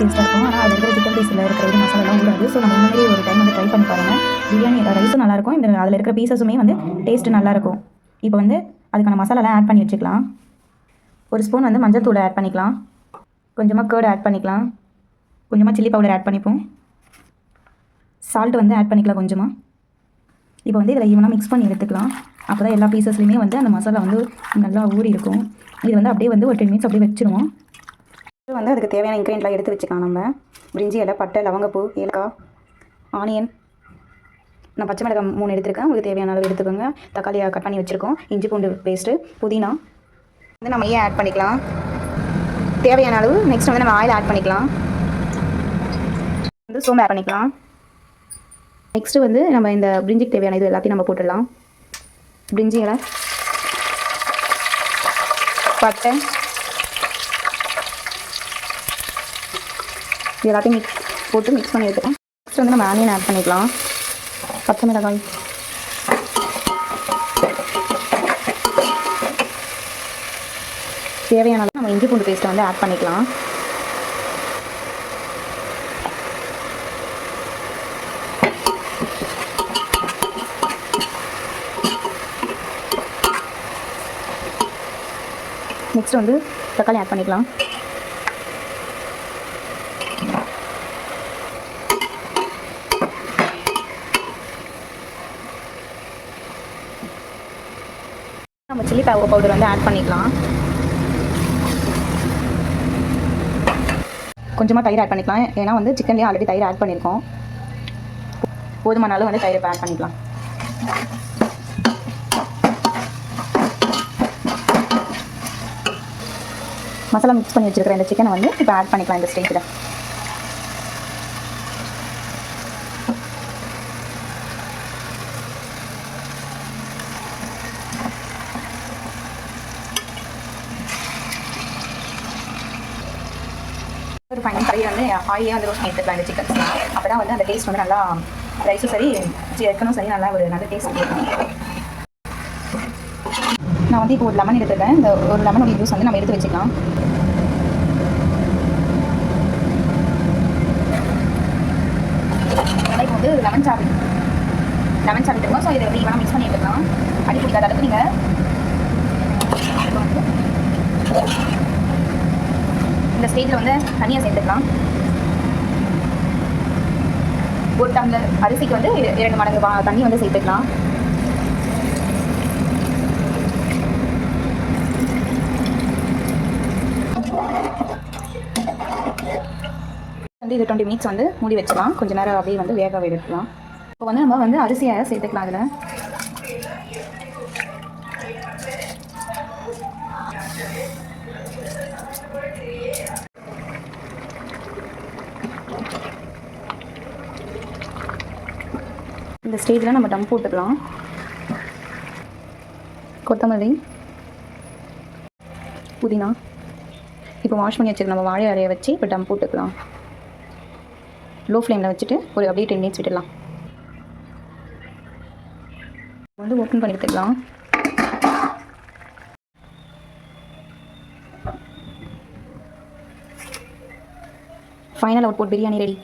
டேஸ்ட்டாக இருக்கும். ஆனால் அதில் இருக்கிற சிக்கன் பீஸில் இருக்கிற இது மசாலாலாம் கூடாது ஸோ நம்ம இந்த மாதிரி ஒரு டைம் வந்து ட்ரை பண்ணி பாருங்கள் பிரியாணி ரைஸும் நல்லாயிருக்கும் இந்த அதில் இருக்கிற பீசஸுமே வந்து டேஸ்ட்டு நல்லாயிருக்கும் இப்போ வந்து அதுக்கான மசாலாலாம் ஆட் பண்ணி வச்சுக்கலாம். ஒரு ஸ்பூன் வந்து மஞ்சள் தூளை ஆட் பண்ணிக்கலாம். கொஞ்சமாக கேர்டு ஆட் பண்ணிக்கலாம். கொஞ்சமாக சில்லி பவுடர் ஆட் பண்ணிப்போம். சால்ட் வந்து ஆட் பண்ணிக்கலாம் கொஞ்சமாக இப்போ வந்து இதில் ஈவனாக மிக்ஸ் பண்ணி எடுத்துக்கலாம். அப்போ தான் எல்லா பீசஸ்லையுமே வந்து அந்த மசாலா வந்து நல்லா ஊறி இருக்கும் இது வந்து அப்படியே வந்து ஒரு டென் மினிட்ஸ் அப்படியே வச்சுருவோம். வந்து அதுக்கு தேவையான இன்க்ரீடியன்ட்லாம் எடுத்து வச்சுக்கலாம் நம்ம. பிரிஞ்சி இலை பட்டை லவங்கப்பூ ஏலக்காய் ஆனியன் நான் பச்சை மிளகாய் மூணு எடுத்திருக்கேன். உங்களுக்கு தேவையான அளவு எடுத்துக்கோங்க. தக்காளியை கட் பண்ணி வச்சுருக்கோம். இஞ்சி பூண்டு பேஸ்ட்டு புதினா. வந்து நம்ம ஏன் ஆட் பண்ணிக்கலாம்? தேவையான அளவு. நெக்ஸ்ட் வந்து நம்ம ஆயில் ஆட் பண்ணிக்கலாம். வந்து சோம்பு ஆட் பண்ணிக்கலாம். நெக்ஸ்ட்டு வந்து நம்ம இந்த பிரிஞ்சிக்கு தேவையான இது எல்லாத்தையும் நம்ம போட்டுடலாம். பிரிஞ்சி இலை. பட்டை. இது எல்லாத்தையும் மிக்ஸ் போட்டு மிக்ஸ் பண்ணி எடுத்துக்கலாம். நெக்ஸ்ட் வந்து நம்ம ஆனியன் ஆட் பண்ணிக்கலாம். பச்சை மிளகாய். தேவையான நம்ம இஞ்சி பூண்டு பேஸ்ட்டை வந்து ஆட் பண்ணிக்கலாம். நெக்ஸ்ட் வந்து தக்காளி ஆட் பண்ணிக்கலாம். நம்ம சில்லி பவுடர் வந்து ஆட் பண்ணிக்கலாம். கொஞ்சமாக தயிர் ஆட் பண்ணிக்கலாம். ஏன்னா வந்து சிக்கன்லேயே ஆல்ரெடி தயிர் ஆட் பண்ணியிருக்கோம் போதுமான அளவு வந்து தயிர் இப்போ ஆட் பண்ணிக்கலாம். மசாலா மிக்ஸ் பண்ணி வச்சுருக்கிற இந்த சிக்கனை வந்து இப்போ ஆட் பண்ணிக்கலாம் இந்த ஸ்டேஜில் ஒரு ஃபைன் கறி வந்து ஆயிலே வந்து ரோஸ்ட் எடுத்துக்கலாம் இந்த சிக்கன்ஸ்லாம் அப்போ தான் வந்து அந்த டேஸ்ட் வந்து நல்லா ரைஸும் சரி சிக்கனும் சரி நல்லா ஒரு நல்ல டேஸ்ட் நான் வந்து இப்போ ஒரு லெமன் எடுத்துருக்கேன். இந்த ஒரு லெமனோட ஜூஸ் வந்து நம்ம எடுத்து வச்சுக்கலாம். இப்போ வந்து லெமன் சாறு லெமன் சாறு எடுத்துக்கோங்க ஸோ இதை வந்து இவனா மிக்ஸ் பண்ணி எடுத்துக்கலாம் அடி பிடிக்காத அளவுக்கு நீங்கள் இந்த ஸ்டேஜில் வந்து தனியாக சேர்த்துக்கலாம். ஒரு டம்ளர் அரிசிக்கு வந்து இரண்டு மடங்கு வா- தண்ணி வந்து சேர்த்துக்கலாம். வந்து இது டுவெண்ட்டி மினிட்ஸ் வந்து மூடி வச்சுக்கலாம். கொஞ்சம் நேரம் அப்படியே வந்து வேக வைக்கலாம். இப்போ வந்து நம்ம வந்து அரிசியை சேர்த்துக்கலாம் அதில் இந்த ஸ்டேஜில் நம்ம டம் போட்டுக்கலாம். கொத்தமல்லி புதினா. இப்போ வாஷ் பண்ணி வச்சுருக்க நம்ம வாழை அறையை வச்சு இப்போ டம் போட்டுக்கலாம். லோ ஃப்ளேமில் வச்சுட்டு ஒரு அப்படியே டென் மினிட்ஸ் விட்டுடலாம். வந்து ஓப்பன் பண்ணி எடுத்துக்கலாம். Final output biryani ready.